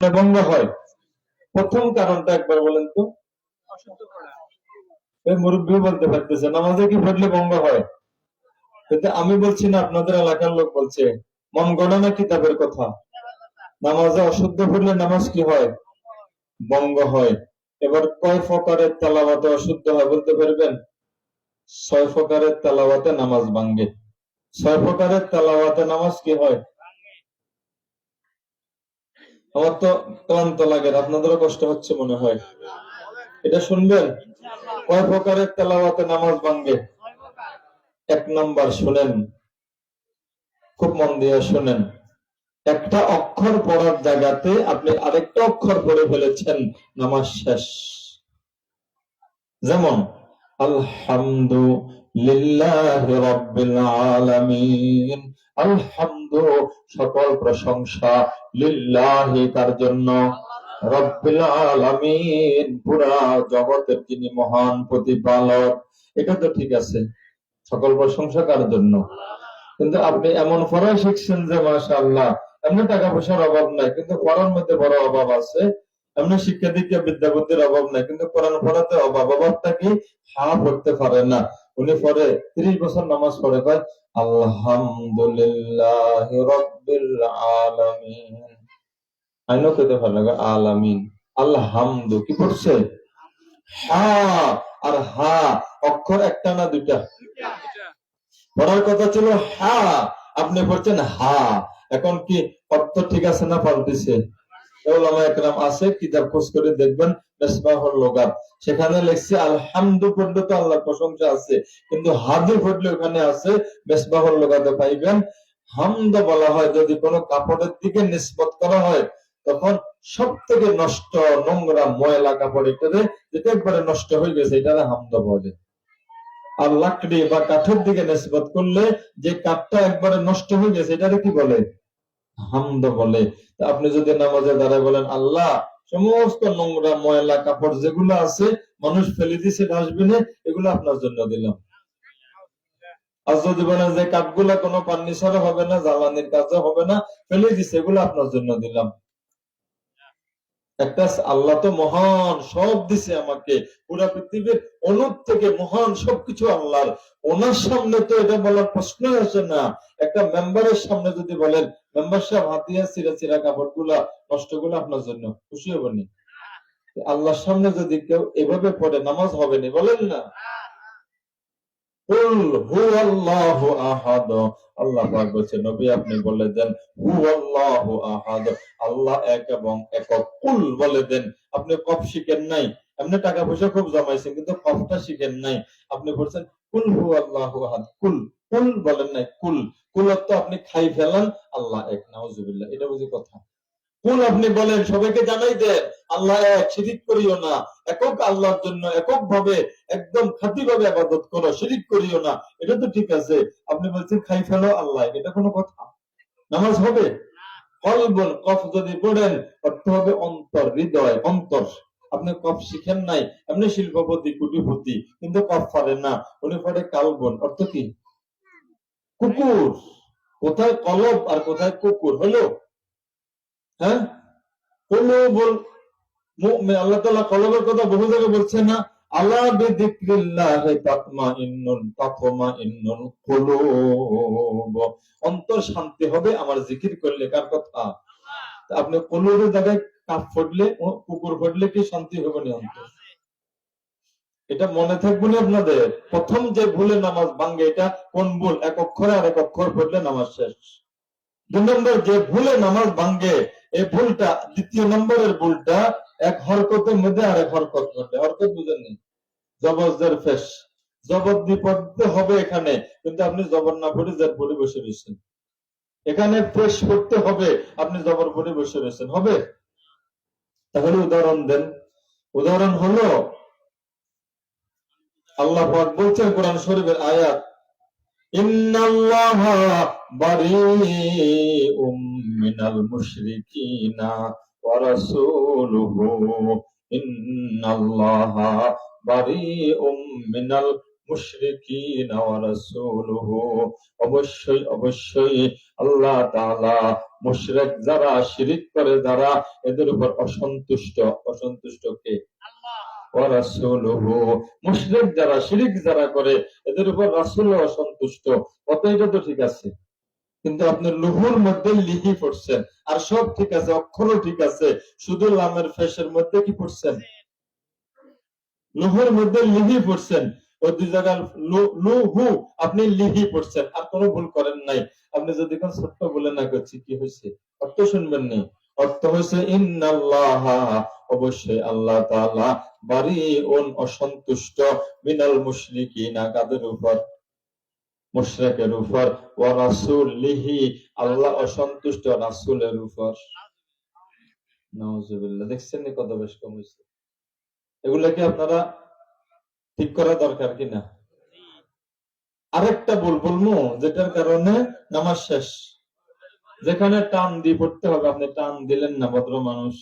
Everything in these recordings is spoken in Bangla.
ভঙ্গ হয়। প্রথম কারণটা একবার বলেন তো। মুরব্বী বলতে পারতেছে, নামাজে কি পড়লে ভঙ্গ হয়? কিন্তু আমি বলছি না, আপনাদের এলাকার লোক বলছে, মন গণনা কিতাবের কথা? নামাজে অশুদ্ধ পড়লে নামাজ কি হয়? ভঙ্গ হয়। এবার কয় ফকারের তালাবাতে অশুদ্ধ হয় বলতে পারবেন? ছয় ফকারের তালাবাতে নামাজ ভাঙ্গে। ছয় ফকারের তালাবাতে নামাজ কি হয়? আমার তো ক্লান্ত লাগে, আপনাদেরও কষ্ট হচ্ছে মনে হয়। এটা শুনবেন? কয় প্রকারের তেলাওয়াতে নামাজ ভাঙ্গে এক নাম্বার, শুনেন। খুব মন দিয়ে শুনেন। একটা অক্ষর পড়ার জায়গাতে আপনি আরেকটা অক্ষর পড়ে ফেলেছেন, নামাজ শেষ। যেমন আলহামদু লিল্লাহ রব্বিল আলামিন আলহামদু সকল প্রশংসা লিল্লাহি, তার জন্য পুরা জগতের যিনি মহান প্রতিপালক। এটা তো ঠিক আছে। সকল প্রশংসা কার জন্য? কিন্তু আপনি এমন পড়াই শিখছেন যে মাশাআল্লাহ, এমনি টাকা পয়সার অভাব নাই, কিন্তু পড়ার মধ্যে বড় অভাব আছে। এমনি শিক্ষা দীক্ষা বিদ্যা বুদ্ধির অভাব নাই কিন্তু কোরআন পড়াতে অভাব। অভাবটা কি? হা পড়তে পারে না। উনি পরে তিরিশ বছর নামাজ পড়ে কয় আলহামদুলিল্লাহ রব্বিল আলামিন। আইনও কইতে ভালো লাগে আলামিন। আলহামদু কি পড়ছে? হা আর হা অক্ষর একটা না দুইটা। পড়ার কথা ছিল হা আপনি পড়ছেন হা। এখন কি অর্থ ঠিক আছে না পাল্টিছে? আছে, কিতাব খোঁজ করে দেখবেন সেখানে লিখছে, আলহামদু পড়লে তো আল্লাহ প্রশংসা আছে। কিন্তু ওখানে আছে লোগাতে পাইবেন। হামদ বলা হয়, যদি কোনো কাপড়ের দিকে নিষ্পত করা হয়, তখন সব থেকে নষ্ট নোংরা ময়লা কাপড় এটারে যেটা একবারে নষ্ট হয়ে গেছে এটা হামদ বলে আর লাকড়ি বা কাঠের দিকে নিষ্পত করলে যে কাঠটা একবারে নষ্ট হয়ে গেছে, এটারে কি বলে? হামদ বলে। আপনি যদি নামাজে দাঁড়ায় বলেন, আল্লাহ, সমস্ত নোংরা, ময়লা, কাপড় যেগুলো আছে, মানুষ ফেলে দিছে ডাস্টবিনে এগুলো আপনার জন্য দিলাম। আর যদি বলেন যে কাঠগুলা কোনো পান্নিসারও হবে না, জ্বালানির কাজও হবে না, ফেলে দিছে, এগুলো আপনার জন্য দিলাম। একটা আল্লাহ তো মহান, সব দিছে আমাকে। পুরা পৃথিবীর অনুপ থেকে মহান সবকিছু আল্লাহর। ওনার সামনে তো এটা বলার প্রশ্ন আসে না। একটা মেম্বারের সামনে যদি বলেন, মেম্বার সাহেব হাতিয়া সিরা সিরা কাপড়গুলা কষ্টগুলো আপনার জন্য। খুশি হবেনি আল্লাহর সামনে যদি কেউ এভাবে পড়ে, নামাজ হবে না, বলেন না। কুল আল্লাহ বলছে, নবী আপনি বলে দেন আহাদ। আল্লাহ এক এবং একক। বলে দেন, আপনি কফ শিখেন নাই। আপনি টাকা পয়সা খুব জমাইছেন, কিন্তু কফটা শিখেন নাই। আপনি বলছেন, কুল হু আল্লাহ আহাদ। কুল কুল বলেন নাই, কুল। কুল অর্থ আপনি খাই ফেলান, আল্লাহ এক, নাউজুবিল্লাহ। এটা বুঝি কথা। কুল আপনি বলেন, সবাইকে জানাই দেন, আল্লাহ এক, শিরিক করিও না। একক আল্লাহর জন্য একক ভাবে একদম খাঁটি ভাবে আবাদত করো, শিরিক করিও না। এটা তো ঠিক আছে। আপনি বলছেন, খাই ফেলো আল্লাহ, এটা কোনো কথা। নামাজ হবে? কলবন কফ যদি অর্থ হবে অন্তর, হৃদয়, অন্তর। আপনি কফ শিখেন নাই, এমনি শিল্পপতি কুটিপতি কিন্তু কফ পারেন না, উনি পড়ে কালবন। অর্থ কি? কুকুর। কোথায় কলব আর কোথায় কুকুর? হলো হ্যাঁ? আল্লাহ কলবের কথা বহু জায়গায় না। অন্তর শান্তি হবে, আমার জিকির করলে কার কথা? আপনি কলবের জায়গায় কাপ ফুটলে কুকুর ফুটলে কি শান্তি হবে না অন্তর? এটা মনে থাকবে না আপনাদের? প্রথম যে ভুলে নামাজ ভাঙ্গে, এটা কোন ভুল? এক অক্ষরে আর এক অক্ষর পড়লে নামাজ শেষ। দুই নম্বর, যে ভুলে নামাজ ভাঙ্গে এই ভুলটা, দ্বিতীয় নম্বরের ভুলটা, এক হরকতের মধ্যে আর এক হরকত করবে হরকত বুঝেন নি জবরদের ফেস। জবর বিপদে হবে এখানে, কিন্তু আপনি জবর না পড়ে যার পরে বসে রয়েছেন। এখানে ফ্রেশ করতে হবে, আপনি জবর পরে বসে রয়েছেন। হবে? তাহলে উদাহরণ দেন। উদাহরণ হলো, আল্লাহ বলছেন কোরআন শরীফের আয়াত মিনাল মুশরিকিনা ওয়া রাসূলুহু। ইন্নাল্লাহা বারিউম মিনাল মুশরিকিন ওয়া রাসূলুহু। অবশ্যই অবশ্যই আল্লাহ তাআলা মুশরিক যারা, শিরিক করে যারা, এদের উপর অসন্তুষ্ট অসন্তুষ্ট কে রাসূলুহু মুশরিক যারা, শিরিক যারা করে, এদের উপর রাসূল অসন্তুষ্ট কত এটা তো ঠিক আছে। কিন্তু আপনি লুহুর মধ্যে লিহি পড়ছেন। আর সব ঠিক আছে, অক্ষরও ঠিক আছে। শুধু লামের ফেসের মধ্যে কি পড়ছেন? লুহুর মধ্যে লিহি পড়ছেন। ওই দুই আপনি লিহি পড়ছেন। আর কোনো ভুল করেন নাই। আপনি যদি কোন ছোট্ট বলে না করছি, কি হয়েছে? অর্থ শুনবেন নি। অর্থ ইন্নাল্লাহ অবশ্যই আল্লাহ তাআলা বারিউন অসন্তুষ্ট মিনাল মুশরিকিনা, কাদের উপর? উপর। আল্লাহ অসন্তুষ্ট উপর। দেখছেন নি কত বেশ কম এগুলা কি আপনারা ঠিক করা দরকার কিনা? আরেকটা বল বলব, যেটার কারণে নামাজ শেষ। যেখানে টান দিয়ে পড়তে হবে, আপনি টান দিলেন না, ভদ্র মানুষ।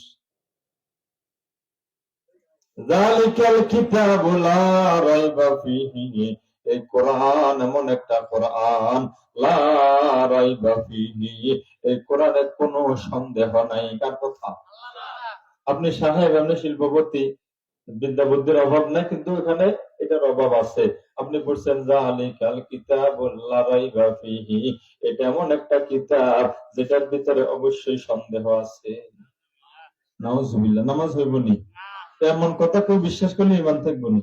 এই কোরআন এমন একটা কোরআন। লা এই কোরআনে কোনো সন্দেহ নাই। কথা? আপনি সাহেব, আপনি শিল্পপতি। বিদ্যা বুদ্ধির অভাব নাই কিন্তু এখানে এটার অভাব আছে। আপনি পড়ছেন জালিকাল কিতাবুল লা রাইবা ফীহি এটা এমন একটা কিতাব যেটার ভিতরে অবশ্যই সন্দেহ আছে। নাউজুবিল্লাহ নামাজ হইব নি? এমন কথা কেউ বিশ্বাস করলে ইমান থাকব না?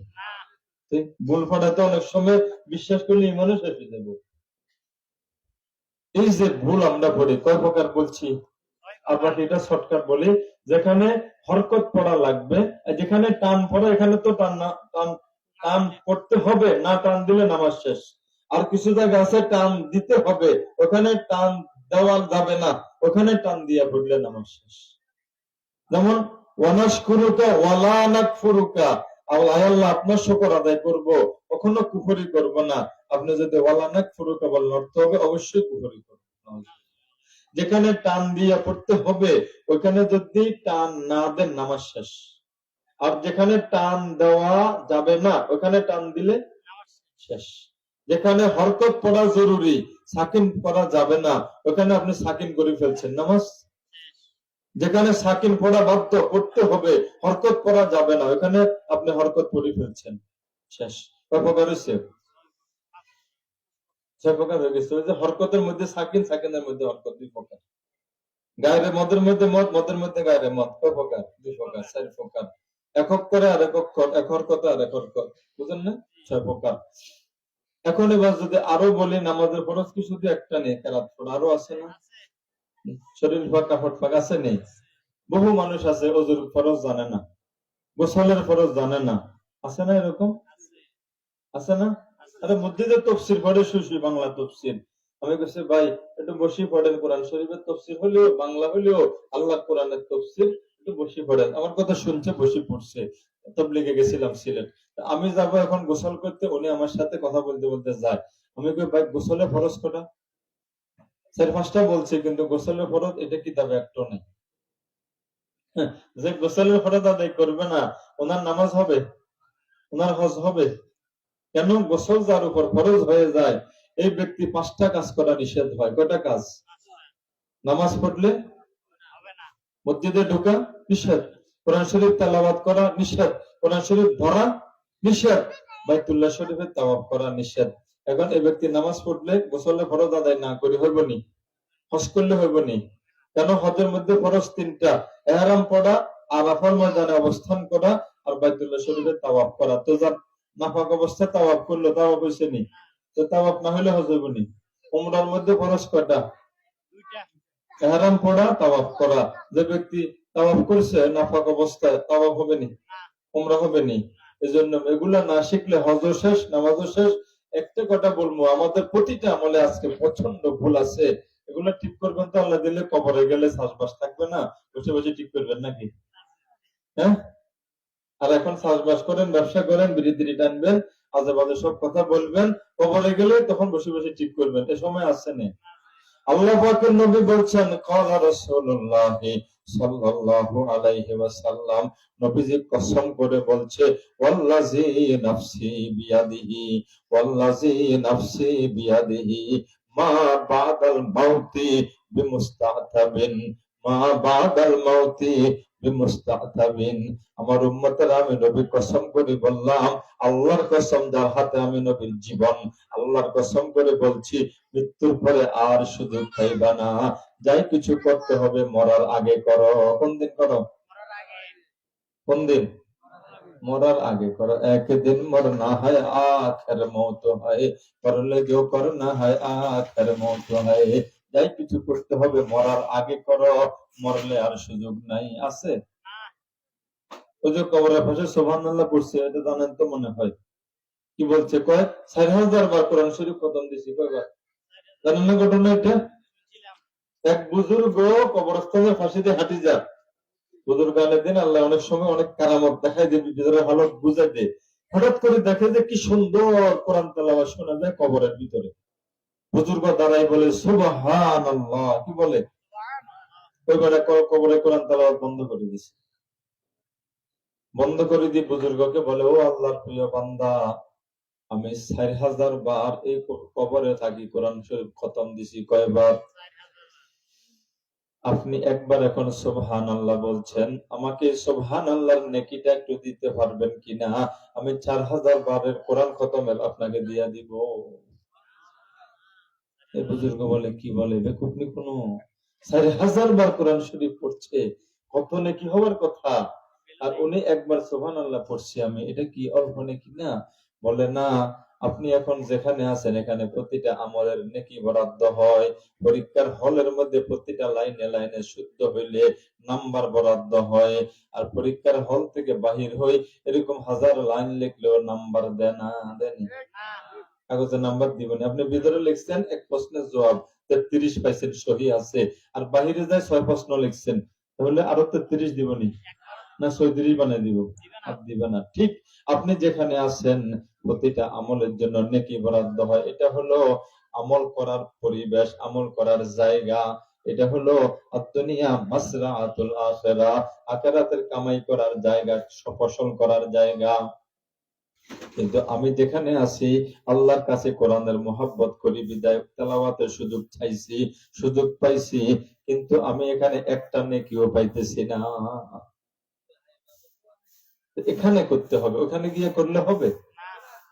ভুল ফাটাতে অনেক সময় বিশ্বাস করলে ইমানও শেষ হয়ে যাব। এই যে ভুল আমরা পড়ি কয় প্রকার বলছি? আপনাকে এটা শর্টকাট বলি, যেখানে হরকত পড়া লাগবে যেখানে টান পড়া, এখানে তো টান না, টান টান পড়তে হবে, না টান দিলে নামাজ শেষ। আর কিছু জায়গা আছে, টান দিতে হবে, ওখানে টান দেওয়া যাবে না, ওখানে টান দিয়া পড়লে নামাজ শেষ। যেমন, ওয়ানাশকুরুকা ওয়ালা নাকফুরুকা। আল্লাহ, আপনার শুকর আদায় করব, কখনো কুফরি করব না। আপনি যদি ওয়ালা নাকফুরুকা বলেন, অর্থ হবে অবশ্যই কুফরি করব। যেখানে টান দিয়ে পড়তে হবে ওখানে যদি টান না দেন নামাজ শেষ। আর যেখানে টান দেওয়া যাবে না ওখানে টান দিলে শেষ। যেখানে হরকত পড়া জরুরি, সাকিন করা যাবে না ওখানে আপনি সাকিন করে ফেলছেন, নামাজ যেখানে সাকিন পড়া বাধ্য করতে হবে, হরকত করা যাবে না ওখানে আপনি হরকত করে ফেলছেন, শেষ। হয়েছে ছয় প্রকার হয়ে হরকতের মধ্যে সাকিন, সাকিনের মধ্যে হরকত, দুই প্রকার। গায়ের মদের মধ্যে মদ, মদের মধ্যে গায়ের মদ। কয় প্রকার? দুই প্রকার, চার প্রকার। একক করে আর একক এক হরকত আর এক হরকত। বুঝলেন না? ছয় প্রকার। এখন এবার যদি আরও বলি, নামাজের ফরজ কি শুধু একটা নেই? কেরাত আরও আছে না? শরীর ফাঁক ফট ফাঁক আছে নেই? বহু মানুষ আছে, ওজুর ফরজ জানে না। গোসলের ফরজ জানে না। আছে না এরকম? আছে না? সিলেট। আমি যাব এখন গোসল করতে উনি আমার সাথে কথা বলতে বলতে যায়। আমি কই ভাই গোসলে ফরজ কটা? চার পাঁচটা বলছে কিন্তু গোসলের ফরজ এটা কিতাবে একটা নেই। হ্যাঁ, যে গোসলের ফরজ আদায় করবে না ওনার নামাজ হবে? ওনার হজ হবে? কেন গোসল যার উপর ফরজ হয়ে যায়, এই ব্যক্তি পাঁচটা কাজ করা নিষেধ হয়। কয়টা কাজ? নামাজ পড়লে? মসজিদে ঢোকা? নিষেধ। কোরআন শরীফ তেলাওয়াত করা? নিষেধ। কোরআন শরীফ ধরা? নিষেধ। বাইতুল্লাহ শরীফের তাওয়াফ করা? নিষেধ। এখন এই ব্যক্তি নামাজ পড়লে গোসলে ফরজ আদায় না করি হইব নি? হজ করলে হইব নি? কেন হজের মধ্যে ফরজ তিনটা? এহারাম পড়া, আরাফার ময়দানে অবস্থান করা আর বাইতুল্লাহ শরীফের তাওয়াফ করা। তো যার নাফাক অবস্থায় তাওয়াফ করল তাওয়াফ হয়েছে নি? তো তাওয়াফ না হলে হজ হইব নি উমরার মধ্যে ফরজ কয়টা? এহরাম পড়া তাওয়াফ করা। যে ব্যক্তি তাওয়াফ করছে নাফাক অবস্থায় তাওয়াফ হবে নি? উমরা হবে নি। এজন্য এগুলা না শিখলে হজও শেষ নামাজও শেষ। একটা কথা বলব আমাদের প্রতিটা আমলে আজকে প্রচণ্ড ভুল আছে। এগুলো ঠিক করবেন তো আল্লাহ দিলে কবরে গেলে শ্বাসবাস থাকবে না? বসে বসে ঠিক করবেন নাকি? হ্যাঁ? আর এখন চাষবাস করেন, ব্যবসা করেন বিড়ি আজে বাজে সব কথা বলবেন, কবরে গেলে তখন বসে বসে ঠিক করবেন, এ সময় আসছে না। আল্লাহ পাকের নবী বলছেন, কালা রাসূলুল্লাহ সাল্লাল্লাহু আলাইহি ওয়াসাল্লাম। নবীজি কসম করে বলছে, ওয়াল্লাযী নাফসি বিয়াদিহি, ওয়াল্লাযী নাফসি বিয়াদিহি, মা বাদাল মাউতি বিমুস্তাতাবিন মা বাদাল মাউতি আমার উম্মতের আমি নবী কসম করে বললাম, আল্লাহর কসম যার হাতে আমি নবীর জীবন, আল্লাহর কসম করে বলছি, মৃত্যুর পরে আর সুযোগ পাইবা না, যাই কিছু করতে হবে মরার আগে করো। কোন দিন করো? কোন দিন? মরার আগে করো। একদিন মরনা হয়, আখের মৌত হয় করলে जो করনা হয়, আখের মৌত হয়। যাই কিছু করতে হবে, মরার আগে করো, মরলে আর সুযোগ নাই, আছে? যে পড়ছে, এটা জানেন তো মনে হয়। কি বলছে? কয় হাজার বার কোরআন শরীফ দিছি, কয়বার? জানেন না ঘটনা এটা? এক বুজুর্গ কবরস্থানে ফাঁসি দিয়ে হাঁটি যা বুজুর্গ দিন আল্লাহ অনেক সময় অনেক কারামত দেখায় দিয়ে ভিতরে হালত বুঝাই দেয়। হঠাৎ করে দেখে যে কি সুন্দর কোরআন তেলাওয়াত শোনা যায় কবরের ভিতরে। বুজুর্গ দাঁড়াই বলে সুবহান কি বলে? ওইবারে কবরে কোরআন তেলাওয়াত বন্ধ করে দিছে। বন্ধ করে দিয়ে বুজুর্গকে বলে, ও আল্লাহর প্রিয় বান্দা, আমি চার হাজার বার এই কবরে থাকি, কোরআন শরীফ খতম দিছি কয়বার? আপনি একবার এখন সোবহান আল্লাহ বলছেন, আমাকে সোবহান আল্লাহর নেকিটা একটু দিতে পারবেন কিনা? আমি চার হাজার বারের কোরআন খতমের আপনাকে দিয়া দিব। বুজুর্গ বলে, কি বলে? বেকুটনি কোনো চার হাজার বার কোরআন শরীফ পড়ছে, কত নেকি হওয়ার কথা? আর উনি একবার সোহান আল্লাহ পড়ছি আমি, এটা কি অল্প নেকি না? বলে, না, আপনি এখন যেখানে আছেন, এখানে প্রতিটা আমলের নেকি বরাদ্দ হয়, পরীক্ষার হলের মধ্যে প্রতিটা লাইনে লাইনে শুদ্ধ হইলে নাম্বার বরাদ্দ হয়, আর পরীক্ষার হল থেকে বাহির হই, এরকম হাজার লাইন লিখলেও নাম্বার দেয় না দেয়নি কাগজে নাম্বার দিবনি। আপনি ভিতরে লিখছেন এক প্রশ্নের জবাব তেত্রিশ পাইছেন সহি আছে। আর বাহিরে যায় ছয় প্রশ্ন লিখছেন তাহলে আরও তেত্রিশ দিবনি? না চৌত্রিশ বানিয়ে দিব? আর দিবে না। ঠিক আপনি যেখানে আছেন প্রতিটা আমলের জন্য নেকি বরাদ্দ হয়। এটা হলো আমল করার পরিবেশ আমল করার জায়গা। এটা হলো আত্মনিয়া মাসরা আতুল আখেরা আখেরাতের কামাই করার জায়গা ফসল করার জায়গা। কিন্তু আমি যেখানে আছি, আল্লাহর কাছে কোরআনের মোহাব্বত করি, বিদায়, তেলাওয়াতের সুযোগ চাইছি, সুযোগ পাইছি, কিন্তু আমি এখানে একটা নেকিও পাইতেছি না। এখানে করতে হবে, ওখানে গিয়ে করলে হবে।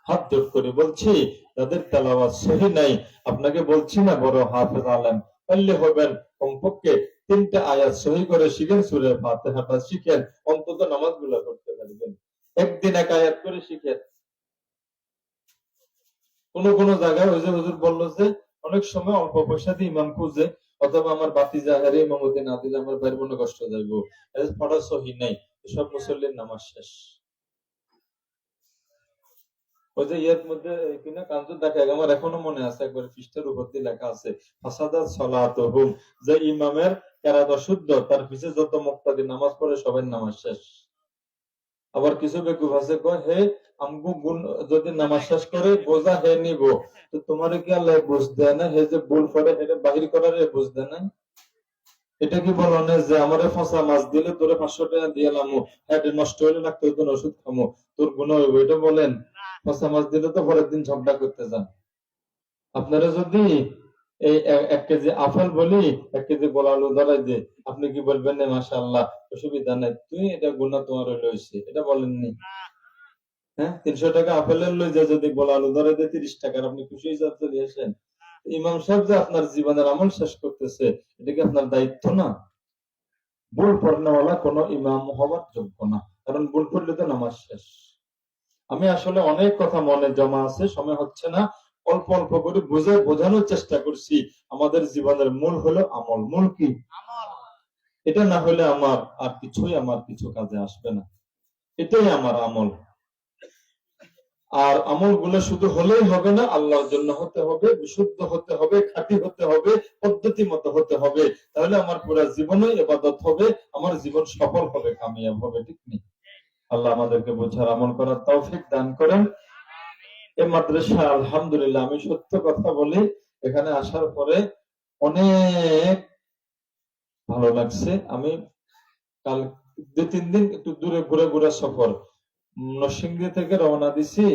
হাত জোট করে বলছি, তাদের তেলাওয়াত সহি নাই। আপনাকে বলছি না, বড় হাফেজ আলেম, পারলে হবেন। কমপক্ষে তিনটা আয়াত সহি করে শিখেন সুরে ফাতেহাটা শিখেন, অন্তত নামাজগুলা করতে পারবেন। একদিন এক আয়াত করে শিখেন। কোন কোন জায়গায় ওই যে হুজুর বলল যে অনেক সময় অল্প পয়সা দিয়ে ইমাম খুঁজে, অথবা আমার বাতি জাহারে ইমামতি না দিলে আমার বাইর মনে কষ্ট যাইবো। পড়া সহি নাই সব মুসল্লির নামাজ শেষ। ওই যে ইয়ের মধ্যে কিনা কাঞ্চন দেখা আমার এখনও মনে আছে, একবার পৃষ্ঠের উপর দিয়ে লেখা আছে, ফাসাদাত সালাতুহুম যে ইমামের কেরাত অশুদ্ধ তার পিছে যত মুক্তাদি নামাজ পড়ে সবাই নামাজ শেষ। আবার কিছু বেকুব আছে কয় হে আমগু গুণ যদি নামাজ শেষ করে বোঝা হে নিব। তো তোমার কি আল্লাহ বুঝ দেয় না? হে যে ভুল করে হেটা বাহির করার বুঝ দেয় না? এটা কি বলো না যে আমারে ফসা মাছ দিলে তোরে পাঁচশো টাকা দিয়ে লামু? হ্যাঁ নষ্ট হইলে না তোর ওষুধ খামো। তোর গুণ হইব এটা বলেন। ফসা মাছ দিলে তো পরের দিন ঝগড়া করতে যান। আপনারা যদি এক কেজি বলি, এক কেজি ধরাই আপনি কি বলবেন অসুবিধা নাই। তুই এটা গুণা তোমার এটা বলেননি। হ্যাঁ তিনশো টাকা আপেলের লই যা, যদি তিরিশ টাকার, আপনি খুশি যাতে দিয়েছেন ইমাম সাহেব যে আপনার জীবনের আমল শেষ করতেছে, এটা কি আপনার দায়িত্ব না? ভুল পড়নেওয়ালা কোনো ইমাম হওয়ার যোগ্য না, কারণ ভুল পড়লে তো নামাজ শেষ। আমি আসলে অনেক কথা মনে জমা আছে, সময় হচ্ছে না। অল্প অল্প করে বুঝে বোঝানোর চেষ্টা করছি। আমাদের জীবনের মূল হলো আমল। মূল কি? এটা না হলে আমার আর কিছুই আমার কিছু কাজে আসবে না। এটাই আমার আমল। আর আমলগুলো শুধু হলেই হবে না আল্লাহর জন্য হতে হবে বিশুদ্ধ হতে হবে খাঁটি হতে হবে পদ্ধতি মতো হতে হবে। তাহলে আমার পুরো জীবনে এবাদত হবে আমার জীবন সফল হবে কামিয়াব হবে ঠিক নেই? আল্লাহ আমাদেরকে বোঝার আমল করার তৌফিক দান করেন। এই মাদ্রাসা, আলহামদুলিল্লাহ, আমি সত্য কথা বলি, এখানে আসার পরে অনেক ভালো লাগছে। আমি কাল দুই তিন দিন একটু দূরে ঘুরে ঘুরে সফর। নরসিংদী থেকে রওনা দিছি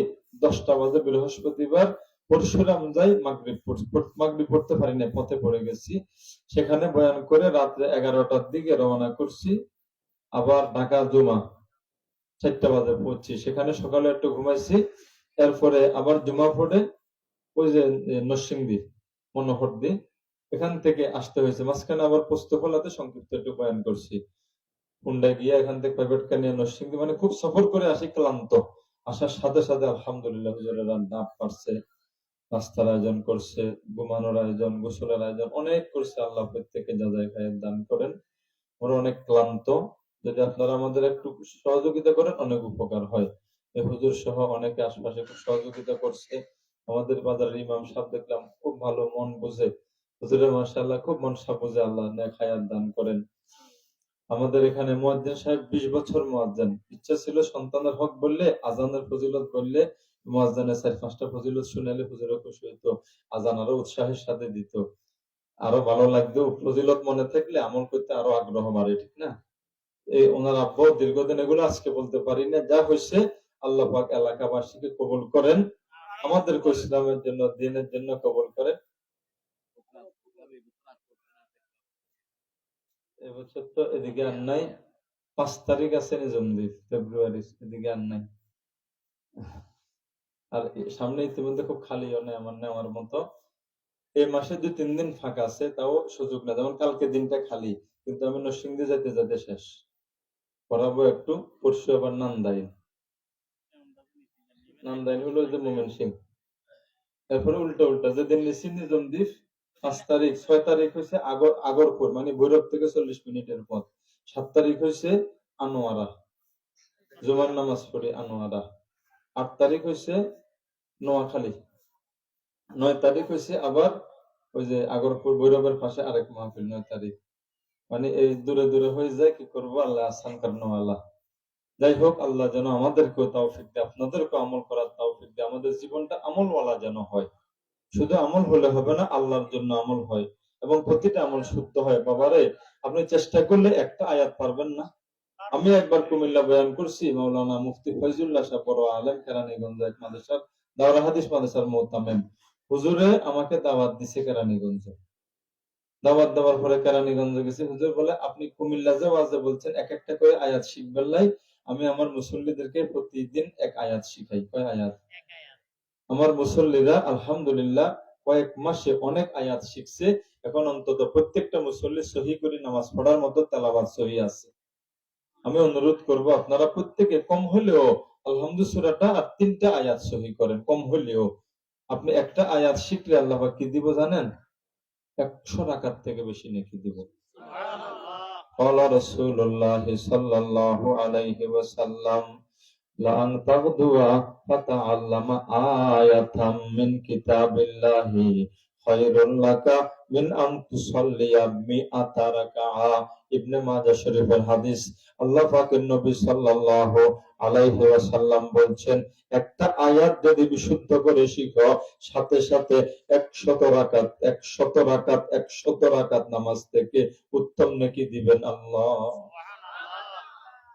দশটা বাজে বৃহস্পতিবার। পরশুরাম যাই, মাগরিব মাগরিব পড়তে পারি না পথে পড়ে গেছি। সেখানে বয়ান করে রাত্রে এগারোটার দিকে রওনা করছি, আবার ঢাকা জুমা, চারটা বাজে পড়ছি সেখানে সকালে একটু ঘুমাইছি এরপরে আবার জুমা পড়ে ওই যে নরসিংদী, মনোহরদি, এখান থেকে আসতে হয়েছে। মাঝখানে আবার পোস্তফলাতে সংক্ষিপ্ত একটু বয়ান করছি। হুন্ডায় গিয়ে এখান থেকে প্রাইভেট কার নিয়ে নরসিংদী মানে খুব সফর করে আসি, ক্লান্ত। আসার সাথে সাথে আলহামদুলিল্লাহ হুজুরেরা পারছে নাস্তার আয়োজন করছে, ঘুমানোর আয়োজন, গোসলের আয়োজন, অনেক করছে। আল্লাহ প্রত্যেকে যা যায় খায়ের দান করেন। ওরা অনেক ক্লান্ত। যদি আপনারা আমাদের একটু সহযোগিতা করেন, অনেক উপকার হয়। হুজুর সহ অনেকে আশেপাশে খুব সহযোগিতা করছে। আমাদের বাজারের ইমাম সাহেব দেখলাম খুব ভালো মন বুঝে। হুজুরের মাসাল্লাহ খুব মন সাহেব বুঝে আল্লাহ নেক দান করেন। আমাদের এখানে মুয়াজ্জিন সাহেব বিশ বছর মুয়াজ্জিন। ইচ্ছা ছিল সন্তানের হক বললে, আজানের ফজিলত বললে, মুয়াজ্জিনের চার পাঁচটা ফজিলত শুনালে হুজুরও খুশি হইতো, আজান আরও উৎসাহের সাথে দিত। আরও ভালো লাগতো, ফজিলত মনে থাকলে আমল করতে আরও আগ্রহ বাড়ে, ঠিক না? এই ওনার আব্বু দীর্ঘদিন এগুলো আজকে বলতে পারি না, যা হয়েছে আল্লাহ পাক এলাকাবাসীকে কবুল করেন। আমাদের ইসলামের জন্য, দিনের জন্য কবুল করেন। এবছর তো এদিকে আর নাই। পাঁচ তারিখ আছে ফেব্রুয়ারি এদিকে আর নাই। আর সামনে ইতিমধ্যে খুব খালিও নেই আমার, নেওয়ার মতো। এই মাসে দুই তিন দিন ফাঁকা আছে, তাও সুযোগ না যেমন কালকে দিনটা খালি, কিন্তু আমি নরসিংদী যেতে যেতে শেষ। পড়াবো একটু পরশু আবার নান্দাইল। নান্দাইল হলো যে মোমেন সিং এরপরে উল্টা উল্টা যেদিন নিছি নিজম দ্বীপ পাঁচ তারিখ, ছয় তারিখ হয়েছে আগর আগরপুর মানে ভৈরব থেকে চল্লিশ মিনিটের পথ। সাত তারিখ হয়েছে আনোয়ারা। জুমার নামাজ পড়ি আনোয়ারা। আট তারিখ হয়েছে নোয়াখালী। নয় তারিখ হয়েছে আবার ওই যে আগরপুর, ভৈরবের পাশে আরেক মাহফিল, নয় তারিখ। মানে এই দূরে দূরে হয়ে যায়, কি করব? আল্লাহ আসান কারণওয়ালা যাই হোক, আল্লাহ যেন আমাদেরকেও তৌফিক দেয়, আপনাদেরকেও আমল করার তৌফিক দেয়, আমাদের জীবনটা আমলওয়ালা যেন হয়। শুধু আমল হলে হবে না, আল্লাহর জন্য আমল হয় এবং প্রতিটা আমল শুদ্ধ হয়। বাবারে, আপনি চেষ্টা করলে একটা আয়াত পারবেন না? আমি একবার কুমিল্লা বয়ান করছি, মাওলানা মুফতি ফয়জুল্লাহ সাহেব বড় আলেম, কেরানীগঞ্জ মাদ্রাসার, দাওরা হাদিস মাদ্রাসার মোহতামেম হুজুরে আমাকে দাওয়াত দিছে কেরানীগঞ্জে। দাওয়াত দেওয়ার পরে কেরানীগঞ্জে গেছি, হুজুর বলে, আপনি কুমিল্লা যে ওয়াজে বলছেন, এক একটা করে আয়াত শিখবেন লাই আমি আমার মুসল্লিদেরকে প্রতিদিন এক আয়াত শিখাই। কয় আয়াত? আমার মুসল্লিরা আলহামদুলিল্লাহ কয়েক মাসে অনেক আয়াত শিখছে। এখন অন্তত প্রত্যেকটা মুসল্লি সহি করে নামাজ পড়ার মতো তেলাবাদ সহি আছে। আমি অনুরোধ করব আপনারা প্রত্যেকে কম হলেও আলহামদুসুরাটা আর তিনটা আয়াত সহি করেন কম হলেও। আপনি একটা আয়াত শিখলে আল্লাহ কি দিব জানেন? একশো টাকার থেকে বেশি নাকি দিব। قال رسول الله صلى الله عليه وسلم لأن تغدو فتعلم آية من كتاب الله خير لك মিন আন তুসাল্লিয়া মিআতা রাকাআ। ইবনে মাজাহ শরীফের হাদিস আল্লাহ পাকের নবী সাল্লাল্লাহু আলাইহি ওয়াসাল্লাম বলছেন, একটা আয়াত যদি বিশুদ্ধ করে শিখো, সাথে সাথে 100 রাকাত 100 রাকাত 100 রাকাত নামাজ থেকে উত্তম নেকি দিবেন আল্লাহ।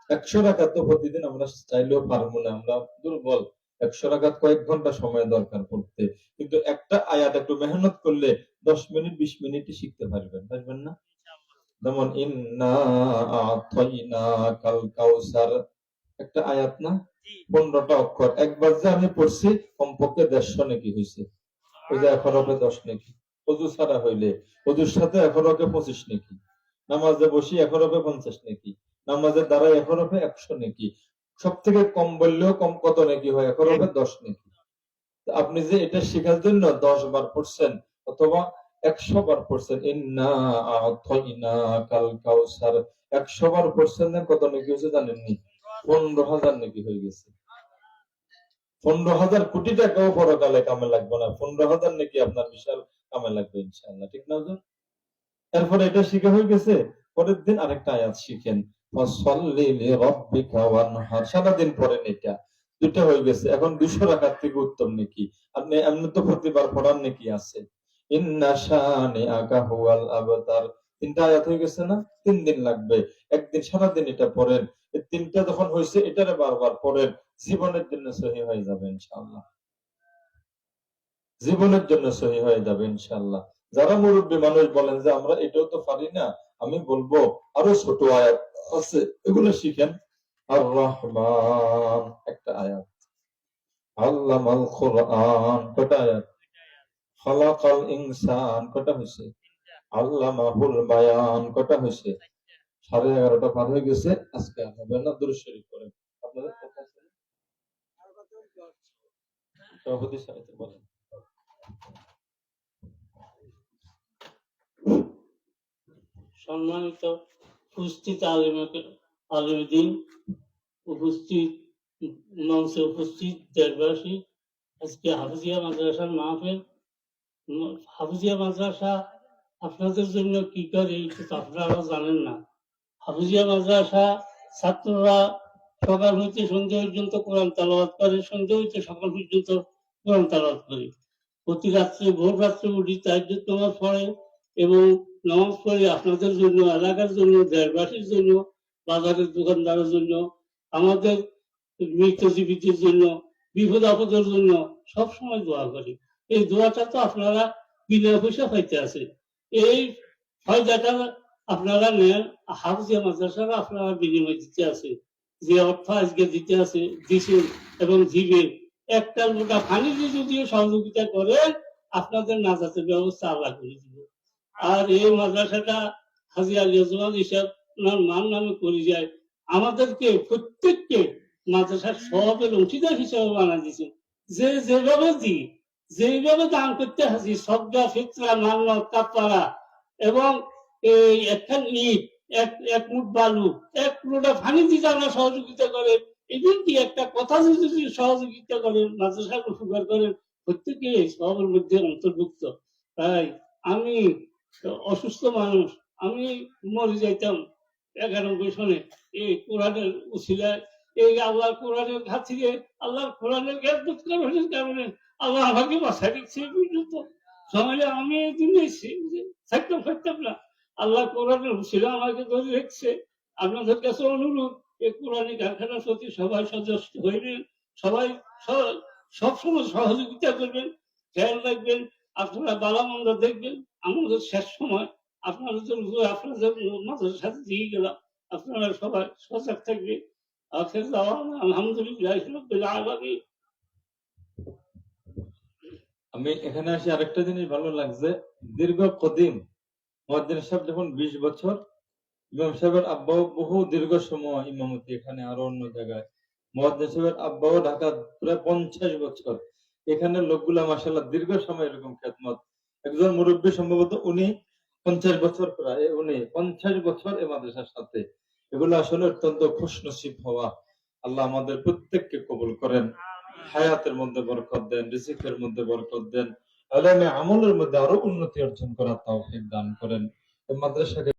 একশো রাখাত তো প্রতিদিন আমরা চাইলেও পারব না, আমরা দুর্বল। একশো রাখাত কয়েক ঘণ্টা সময় দরকার পড়তে। কিন্তু একটা আয়াত একটু মেহনত করলে দশ মিনিট বিশ মিনিটই শিখতে পারবেন পারবেন না? যেমন ইন্না আতাইনা কাল কাউসার। একটা আয়াত না? পনেরোটা অক্ষর। একবার যে আমি পড়ছি কমপক্ষে দেড়শো নাকি হয়েছে ওই যে এখন দশ নাকি? অজু ছাড়া হইলে। অজুর সাথে এখন হবে পঁচিশ নাকি? নামাজে বসি এখন হবে পঞ্চাশ নাকি? নামাজের দ্বারা এখন হবে একশো নাকি? সব থেকে কম বললেও কম কত নাকি হয়? এখন হবে দশ নাকি? আপনি যে এটা শেখার জন্য দশ বার পড়ছেন অথবা একশো বার একশো বার কত নাকি হয়েছে পনেরো হাজার নাকি হয়ে গেছে। পনেরো হাজার কোটি টাকাও কামে লাগবে না। পনেরো হাজার নাকি আপনার বিশাল কামে লাগবে, ইনশাআল্লাহ। ঠিক না? এরপরে এটা শিখে হয়ে গেছে। পরের দিন আরেকটা আয়াত শিখেন। সারাদিন পড়েন এটা। দুটা হয়ে গেছে। এখন দুশো রাখার থেকে উত্তম নাকি? আপনি এমনি তো প্রতিবার পড়ার নাকি আছে। তিন দিন লাগবে। একদিন, সারাদিন এটা পড়েন। তিনটা যখন হয়েছে, এটারে বারবার পড়েন। জীবনের জন্য সহি হয়ে যাবে ইনশাআল্লাহ। জীবনের জন্য সহি হয়ে যাবে ইনশাআল্লাহ। যারা মুরব্বী মানুষ বলেন যে, আমরা এটাও তো পারি না, আমি বলব, আরও ছোট আয়াত আছে, এগুলো শিখেন। আর রহমান একটা আয়াত। আল্লামাল কোরআন, কটা আয়াত? খালাকাল ইনসান কটা হয়েছে আল্লামাহুল বায়ান কটা হয়েছে সাড়ে এগারোটা পার হয়ে গেছে, আজকে হবে না দুরূদ শরীফ করেন আপনাদের কথা আছে সভাপতি সাহেব বলেন। সম্মানিত উপস্থিত আলেমদিন উপস্থিত, মঞ্চে উপস্থিত দেশবাসী, আজকে হাফিজিয়া মাদ্রাসার মাহফিল হাফিজিয়া মাদ্রাসা আপনাদের জন্য কি করে আপনারা জানেন না। হাফিজিয়া মাদ্রাসা ছাত্ররা সকাল হইতে সন্ধ্যা পর্যন্ত কোরআন তালাওয়াত করে, সন্ধ্যা হইতে সকাল পর্যন্ত কোরআন তালাওয়াত করে। প্রতি রাত্রে, ভোর রাত্রে উঠি তাহাজ্জুদ নামাজ পড়ে এবং নামাজ পড়ে আপনাদের জন্য, এলাকার জন্য, দেশবাসীর জন্য, বাজারের দোকানদারের জন্য, আমাদের মৃত্যুজীবীদের জন্য, বিপদ আপদের জন্য সবসময় দোয়া করি। এই দোয়াটা তো আপনারা বিনা পয়সা পাইতে আছে এই ফায়দাটা আপনারা নেন হাফজিয়া মাদ্রাসারা আপনারা বিনিময় দিতে আছে যে অর্থ আজকে দিতে আছে, দিছেন এবং দিবেন। একটা লোটা পানি দিয়ে যদিও সহযোগিতা করে আপনাদের নাজাতের ব্যবস্থা আল্লাহ করে দিব। আর এই মাদ্রাসাটা হাজি আলী আজমান হিসাব ওনার মান নামে করে যায়, আমাদেরকে প্রত্যেককে মাদ্রাসার সবের অংশীদার হিসেবে বানা দিয়েছে। যে যেভাবে দি যেভাবে দান করতে হাসি সবটা ফিতরা, মান্য, কাপড়া এবং এই একখান ইট, এক এক মুঠ বালু, এক লোটা পানি দিতে আমরা সহযোগিতা করে এমনকি একটা কথা যদি সহযোগিতা করেন মাদ্রাসার উপকার করেন, প্রত্যেকে সবের মধ্যে অন্তর্ভুক্ত। তাই আমি অসুস্থ মানুষ, আমি মরে যাইতাম একানব্বই সনে। এই কোরআনের উসিলায়, এই আল্লাহর কোরআনের ঘাত থেকে আল্লাহর কোরআনের জ্ঞান কারণে আল্লাহ আমাকে বাসায় এই পর্যন্ত সমাজে আমি এই দিনে থাকতাম থাকতাম না। আল্লাহ কোরআনের উসিলা আমাকে ধরে রেখেছে। আপনাদের কাছে অনুরোধ, এই কোরআনী কারখানার প্রতি সবাই সদস্য হইবেন সবাই সবসময় সহযোগিতা করবেন, খেয়াল রাখবেন, আপনারা বালামন্দ দেখবেন। আমাদের শেষ সময়। আপনাদের আপনাদের মাঝে সাথে দিয়ে গেলাম। আপনারা সবাই সজাগ থাকবেন। আখের দাওয়ানা, আলহামদুলিল্লাহ আলামিন। আমি এখানে আসি আরেকটা জিনিস ভালো লাগছে। দীর্ঘ কদিম মহাদ্দিন সাহেব যখন বিশ বছর, ইমাম সাহেবের আব্বাও বহু দীর্ঘ সময় ইমামতি এখানে আরও অন্য জায়গায়। মহাদ্দিন সাহেবের আব্বাও ঢাকা প্রায় পঞ্চাশ বছর। এখানে লোকগুলা মাসাল্লাহ দীর্ঘ সময় এরকম খেদমত। একজন মুরব্বী সম্ভবত উনি পঞ্চাশ বছর প্রায় উনি পঞ্চাশ বছর এ মাদ্রাসার সাথে। এগুলো আসলে অত্যন্ত খুশনসিব হওয়া। আল্লাহ আমাদের প্রত্যেককে কবুল করেন। হায়াতের মধ্যে বরকত দেন, রিজিকের মধ্যে বরকত দেন, আলামে আমলের মধ্যে আরও উন্নতি অর্জন করার তৌফিক দান করেন। মাদ্রাসাকে